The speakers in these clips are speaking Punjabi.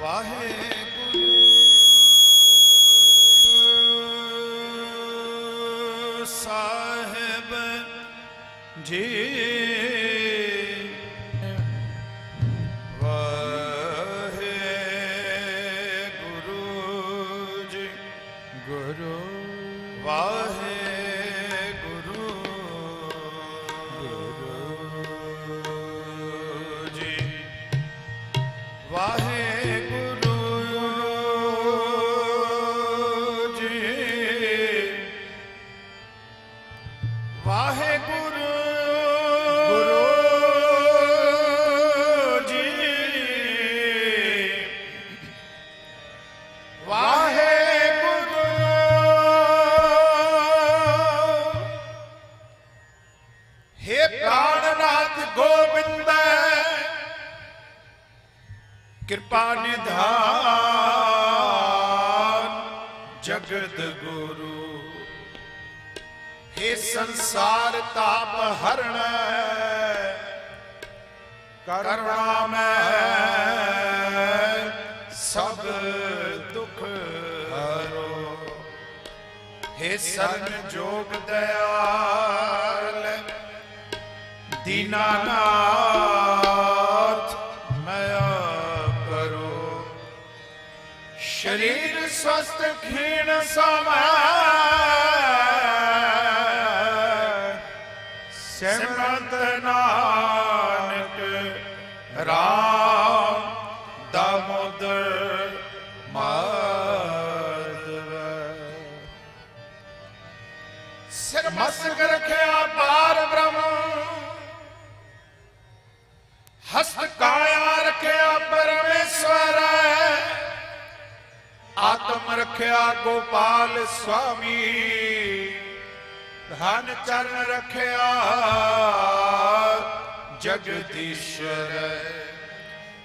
ਵਾਹਿਗੁਰੂ ਗੁਰੂ। ਹੇ ਸੰਸਾਰ ਤਾਪ ਹਰਣ, ਕਰੁਣਾ ਮੈਂ, ਸਭ ਦੁਖ ਹਰੋ। ਹੇ ਸਰਨ ਜੋਗ ਦਇਆਲ, ਦੀਨਾਨਾਥ ਮੈਂ ਕਰੋ। ਸ਼ਰੀਰ ਸਵਸਤ ਖੀਣ ਸਮੈ। ਸਿਮਰਤ ਨਾਨਕ ਰਾਮ ਦਾਮੋਦਰ ਮਾਧਵ ਸਿਰ ਮਸਕ ਰਖਿਆ ਪਾਰ ਬ੍ਰਹਮ। ਹਸਤ ਕਾਇਆ ਰਖਿਆ ਪਰਮੇਸ਼ਵਰ ਆਤਮ ਰਖਿਆ ਗੋਪਾਲ ਸੁਆਮੀ। ਧਨ ਚਰਨ ਰਖਿਆ ਜਗਦੀਸ਼ਰ।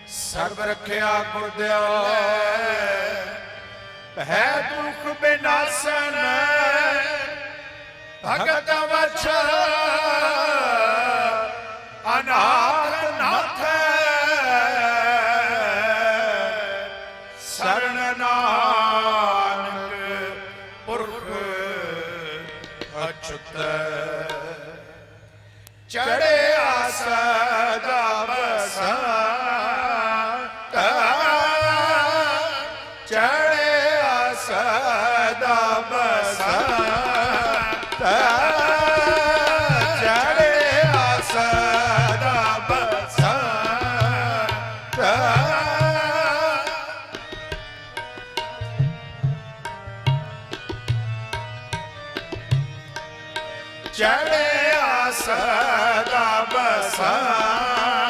ਸਰਬ ਰਖਿਆ ਗੁਰਦਿਆਲ। ਹੈ ਦੁਖ ਬਿਨਾਸਨ। ਭਗਤ ਵਛ। ਅਨਾਥ ਚੜਿਆ ਸਦਾ ਬਸੰਤ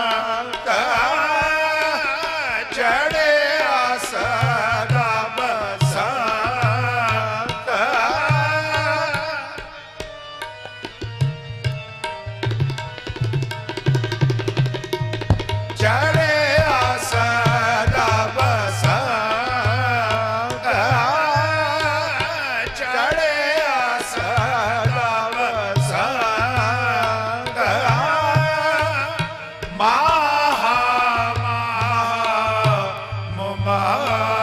Mama.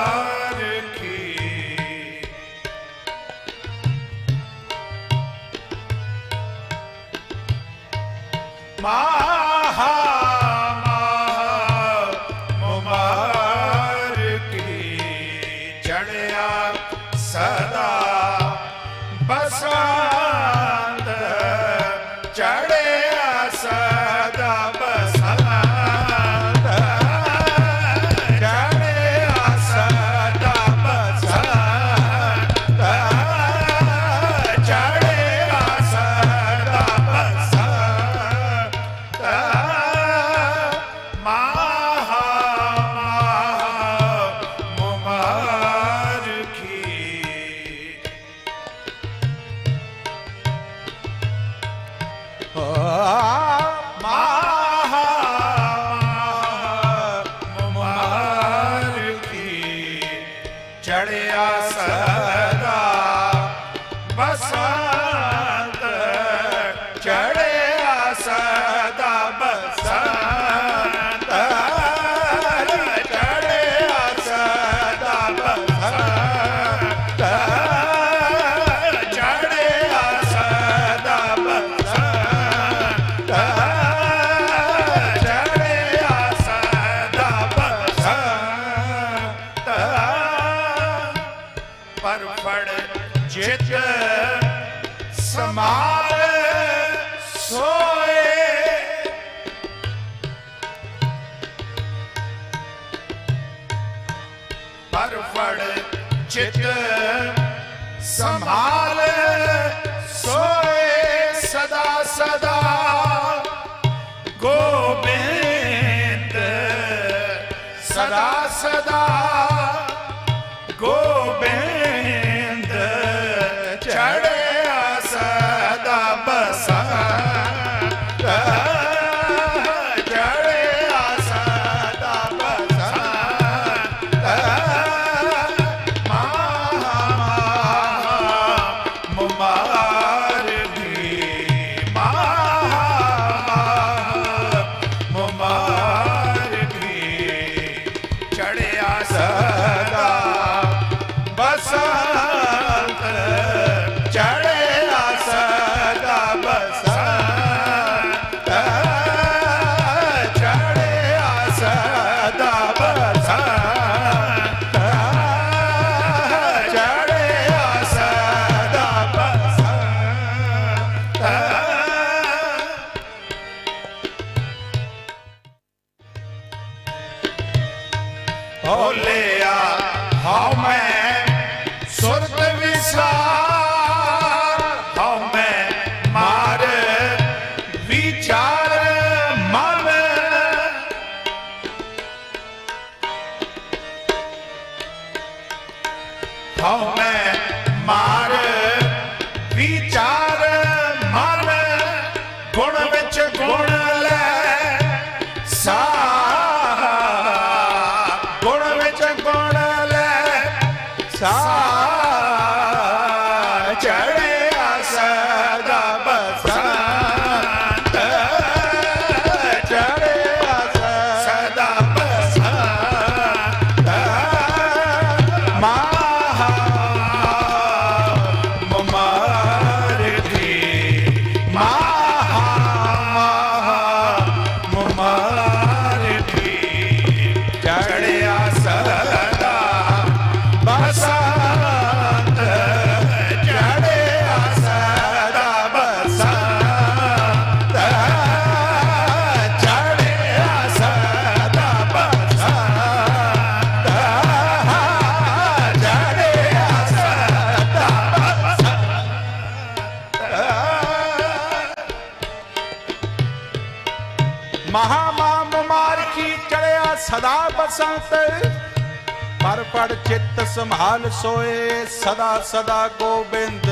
ਨਾਲ ਸੋਏ ਸਦਾ ਸਦਾ ਗੋਬਿੰਦ।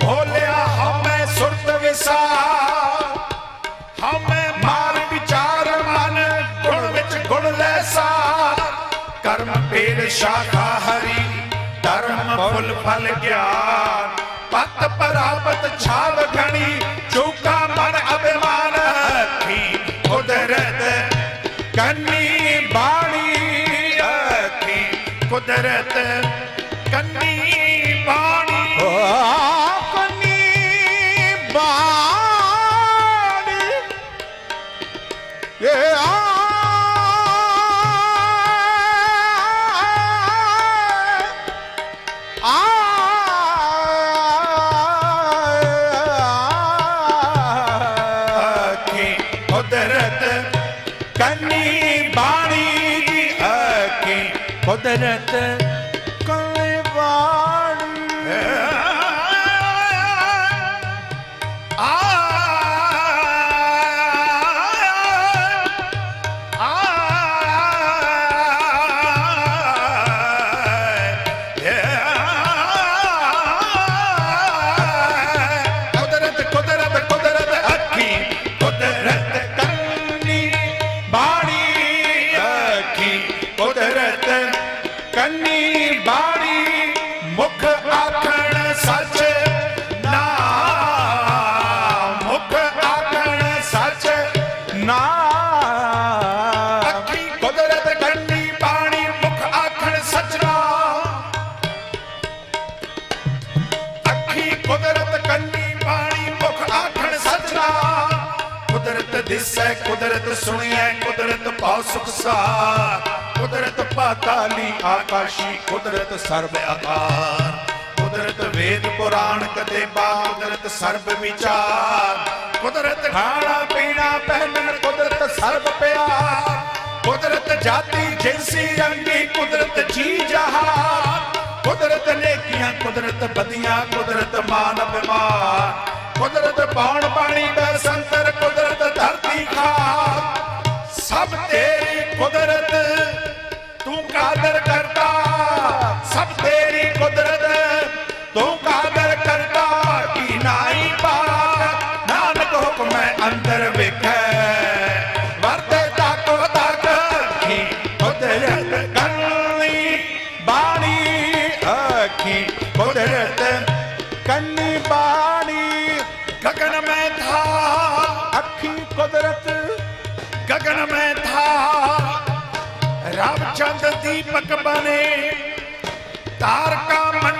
ਭੋਲਿਆ ਹਮੈ ਸੁਰਤ ਵਿਸਾਰ, ਹਮੈ ਮਾਰ ਵਿਚਾਰ ਮਨ, ਗੁਣ ਵਿੱਚ ਗੁਣ ਲੈ ਸਾਰ। ਕਰਮ ਪੇਰ ਸ਼ਾਖਾ ਹਰੀ, ਧਰਮ ਫੁੱਲ ਫਲ ਗਿਆਨ। ਪਤ ਪਰਾਪਤ ਛਾਲ ਘਣੀ ta ta ta ta tere tere ਕੰਨੀ ਬਾਣੀ ਮੁਖ ਆਖਣ ਸੱਚ ਨਾ ਮੁਖ ਆਖਣ ਸੱਚ ਨਾ ਅੱਖੀ ਕੁਦਰਤ ਕੰਨੀ ਬਾਣੀ ਮੁਖ ਆਖਣ ਸੱਚ ਨਾ ਅੱਖੀ ਕੁਦਰਤ ਕੰਨੀ ਬਾਣੀ ਮੁਖ ਆਖਣ ਸੱਚ ਨਾ ਕੁਦਰਤ ਦਿਸੈ, ਕੁਦਰਤ ਸੁਣੀਐ, ਕੁਦਰਤ ਪਾਉ ਸੁਖ ਸਾਰ। ਕੁਦਰਤ ਪਾਤਾਲੀ ਆਕਾਸ਼ੀ, ਕੁਦਰਤ ਸਰਬ ਆਕਾਰ। ਕੁਦਰਤ ਵੇਦ ਪੁਰਾਣ ਕਤੇ ਬਾ ਕੁਦਰਤ ਸਰਬ ਵਿਚਾਰ। ਕੁਦਰਤ ਖਾਣਾ ਪੀਣਾ ਪਹਿਨਣ, ਕੁਦਰਤ ਸਰਬ ਪਿਆਰ। ਕੁਦਰਤ ਜਾਤੀ ਜਿੰਸੀ ਰੰਗੀ, ਕੁਦਰਤ ਜੀ ਜਹਾਨ ਕੁਦਰਤ ਨੇਕੀਆਂ, ਕੁਦਰਤ ਬਦੀਆਂ ਕੁਦਰਤ ਮਾਨ ਬਿਮਾਰ। ਕੁਦਰਤ ਪਾਣ ਪਾਣੀ ਦਾ ਸੰਤਰ, ਕੁਦਰਤ ਧਰਤੀ ਖਾ ਸਭ ਤੇਰੀ ਕੁਦਰਤ ਕਾਦਰ ਕਰਤਾ ਤੇਰੀ ਕੁਦਰਤ, ਤੂੰ ਕਾਦਰ ਕਰਤਾ ਅੰਦਰ ਵੇਖੈ, ਵਰਤੇ ਤਾਕੋ ਤੱਕ ਕੁਦਰਤ ਕੰਨੀ, ਬਾਣੀ ਆਖੀ ਕੁਦਰਤ ਕੰਨੀ, ਬਾਣੀ ਮੈਂ ਅੱਖੀ ਕੁਦਰਤ ਰਾਮ ਦੀਪਕ ਬਣੇ ਤਾਰਕਾ ਮੰਡ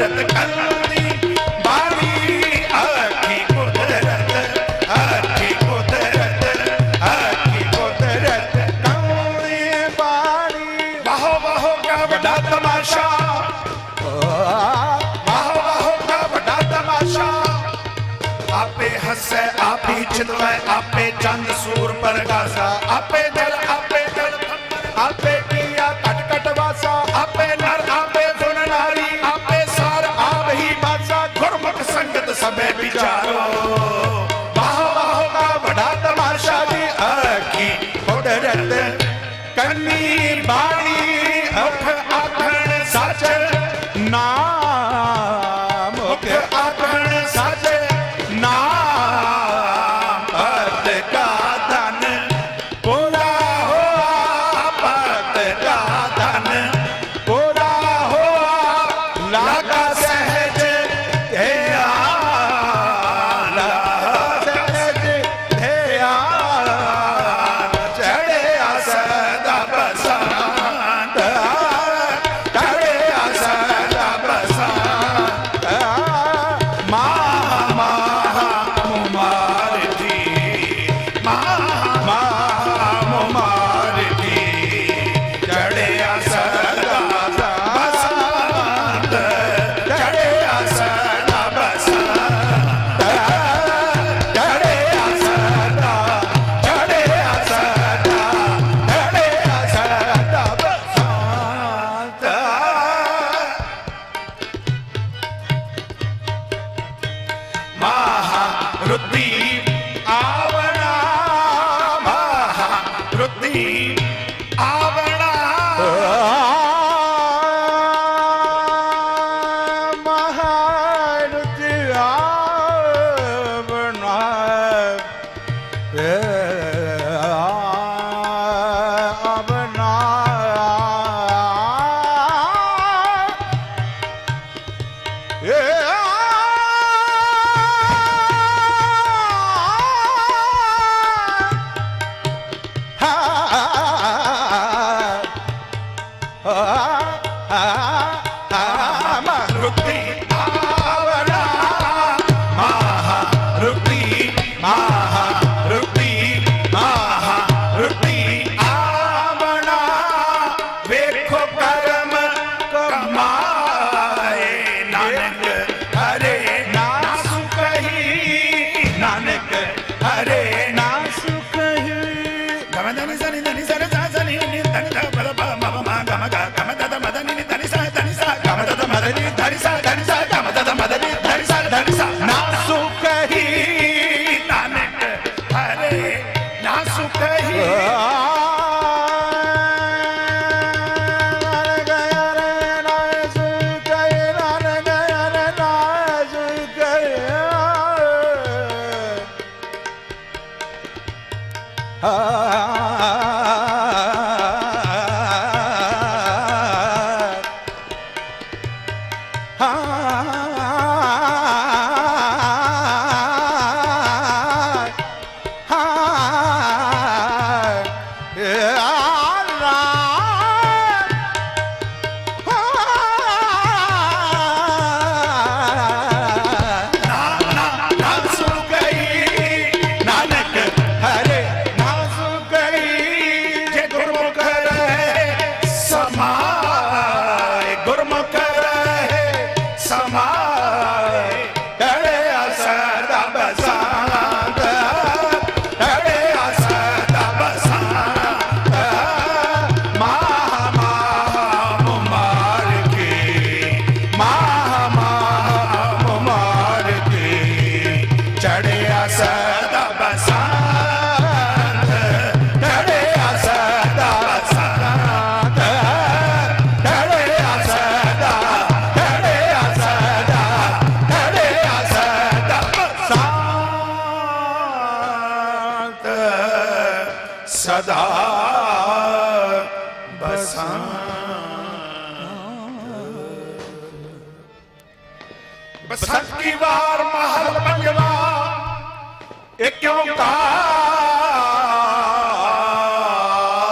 ਕੁਦਰਤ ਕੰਦੀ ਬਾਣੀ ਅੱਖੀ ਕੁਦਰਤ ਅੱਖੀ ਕੁਦਰਤ ਅੱਖੀ ਕੁਦਰਤ। ਕੰਨੀ ਬਾਣੀ? ਵਾਹੋ ਵਾਹੋ ਕਾ ਵੱਡਾ ਤਮਾਸ਼ਾ। ਵਾਹੋ ਵਾਹੋ ਕਾ ਵੱਡਾ ਤਮਾਸ਼ਾ। ਆਪੇ ਹੱਸੈ, ਆਪੇ ਚਿਤਵੈ, ਆਪੇ ਚੰਦ ਸੂਰ ਪ੍ਰਗਾਸਾ, ਆਪੇ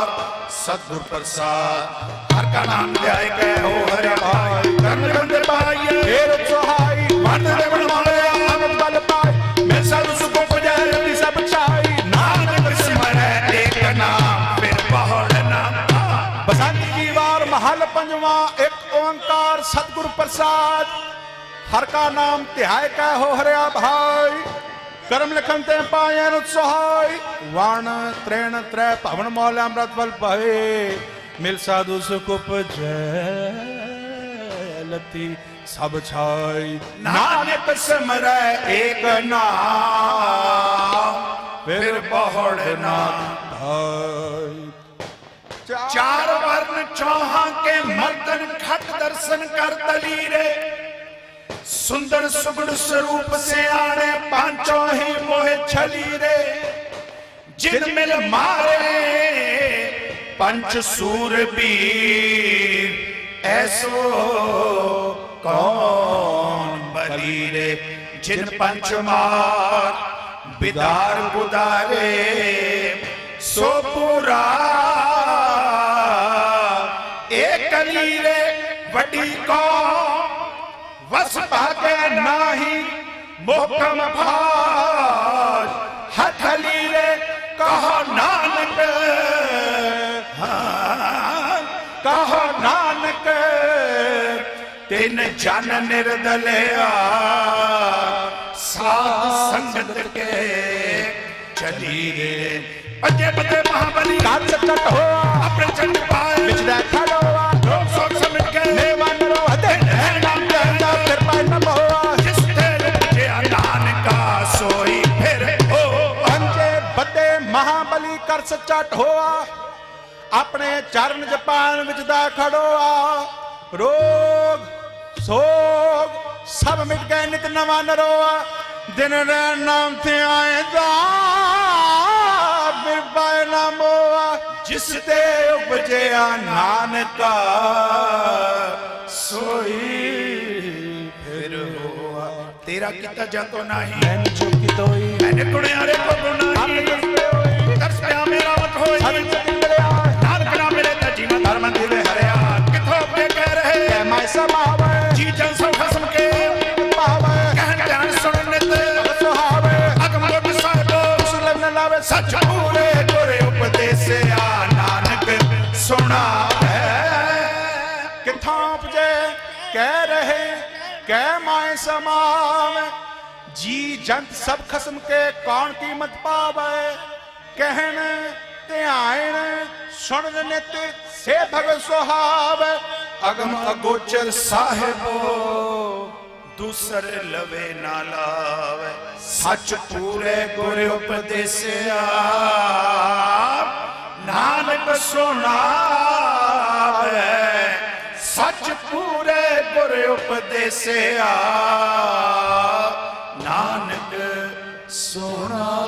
ਇੱਕ ਸਤਿਗੁਰ ਪ੍ਰਸਾਦ, ਹਰ ਕਾ ਨਾਮ ਧਿਆਏ ਕੈ ਹੋ ਹਰਿ ਭਾਈ। ਕਰਮ ਬੰਦੇ ਪਾਈਏ ਫੇਰ ਸੁਹਾਈ ਮਨ ਦੇ ਬਣਵਾਇਆ ਆਨੰਦ ਬਲ ਪਾਈ ਮੈਂ ਸਭ ਸੁਖ ਪੁਜਾਰੀ ਦੀ ਸਭ ਛਾਈ ਨਾਨਕ ਸਿਮਰੈ ਏਕ ਨਾਮ, ਫਿਰ ਬਹੁੜ ਨਾਮ ਬਸੰਤ ਕੀ ਵਾਰ ਮਹਲ ਪੰਜਵਾ, ਇੱਕ ਓੰਕਾਰ, ਸਤਿਗੁਰ ਪ੍ਰਸਾਦ। ਹਰ ਕਾ ਨਾਮ ਧਿਆਏ ਕੈ ਹੋ, ਹਰਿਆ ਭਾਈ। ਕਰਮ ਲਖਨ ਤੇ ਪਾਇਨ ਸੁਹਾਈ, ਵਣ ਤ੍ਰੈਣ ਤ੍ਰੈ ਭਵਨ ਮੌਲ ਅੰਮ੍ਰਿਤ ਬਲ ਪਾਏ। ਮਿਲ ਸਾਧੂ ਸੁਖ ਉਪਜੈ ਲਤੀ ਸਭ ਛਾਈ। ਨਾਨਕ ਸਿਮਰੈ ਏਕ ਨਾਮ, ਫਿਰ ਬਹੁੜ ਨਾਮ ਭਾਈ ਚਾਰ ਵਰਨ ਚੌਹਾਂ ਕੇ ਮਰਦਨ ਖਟ ਦਰਸ਼ਨ ਕਰ ਤਲੀਰੇ ਸੁੰਦਰ ਸੁਗੜ ਸਰੂਪ ਸਿਆਣੇ ਪਾਂਚੋ ਹੀ ਮੋਹਿ ਛਲੀਰੇ ਜਿਨ ਮਿਲ ਮਾਰੇ ਪੰਚ ਸੂਰ ਬੀਰ ਐਸੋ ਕੌਣ ਬਲੀਰੇ ਜਿਨ ਪੰਚ ਮਾਰ ਬਿਦਾਰ ਗੁਦਾਰੇ ਸੋ ਪੁਰਾ ਏ ਕਲੀਰੇ ਵੱਡੀ ਕੋ ਵਸ ਭਾਗੇ ਨਾਹੀ ਮੋਕਮ ਭਾਜ। ਹੱਥ ਲੀਰੇ ਕਹੋ ਨਾਨਕ। ਹਾਂ, ਕਹੋ ਨਾਨਕ। ਤਿਨ ਜਨ ਨਿਰਦਲਿਆ। ਸਾਧ ਸੰਗਤ ਕੇ ਚਲੀਰੇ ਪੱਜੇ ਪੱਜੇ ਮਹਾਬਲੀ। ਕੰਨ ਕੱਟ ਹੋਆ। ਆਪਣੇ ਚੰਡ ਪਾਏ ਵਿੱਚ ਸੱਚਾ ਢੋਆ ਆਪਣੇ ਚਰਨ ਜਪਾਨ ਵਿੱਚ ਦਾ ਖੜੋਆ। ਰੋਗ ਸੋਗ ਸਭ ਮਿਟ ਗਏ ਨਿਤ ਨਵਾਂ ਨਰੋਆ। ਦਿਨ ਰਹਿ ਨਾਮ ਤੇ ਆਏਦਾ ਫਿਰ ਪਾਇ ਨਾ ਮੋਆ। ਜਿਸ ਤੇ ਉਪਜਿਆ ਨਾਨਕਾ ਸੋਈ ਫਿਰ ਹੋਆ। ਤੇਰਾ ਕੀਤਾ ਜਾਤੋ ਨਹੀਂ ਮੈਨ ਚੁਕੀ ਤੋਈ। ਮੈਨੇ ਗੁਣਿਆਰੇ ਕੋ ਗੁਣ ਹਮ ਨਹੀਂ। ਦਸਤੇ ਹੋਈ ਤਰਸ ਪਿਆ ਮੇਰਾ ਸੱਚ ਪੂਰੇ ਗੁਰ ਉਪਦੇਸਿਆ ਨਾਨਕ ਸੁਣਾ ਹੈ ਕਿਥਾਂ ਉਪਜੇ ਕਹਿ ਰਹੇ? ਕਹਿ ਮਾਏ ਸਮਾਵੇ। ਜੀ ਜੰਤ ਸਭ ਖਸਮ ਕੇ ਕੌਣ ਕੀਮਤ ਪਾਵੇ? ਕਹਿਣ ਧਿਆਨ ਸੁਣਨ ਨਿਤ ਸੇ ਭਗਤ ਸੁਹਾਵ। ਅਗਮ ਅਗੋਚਰ ਸਾਹਿਬੋ, ਦੂਸਰ ਲਵੇ ਨਾ ਲਾਵੇ। ਸੱਚ ਪੂਰੇ ਗੁਰ ਉਪਦੇਸਿਆ। ਨਾਨਕ ਸੁਣਾਵੇ। ਸੱਚ ਪੂਰੇ ਗੁਰ ਉਪਦੇਸਿਆ। ਨਾਨਕ ਸੁਣਾ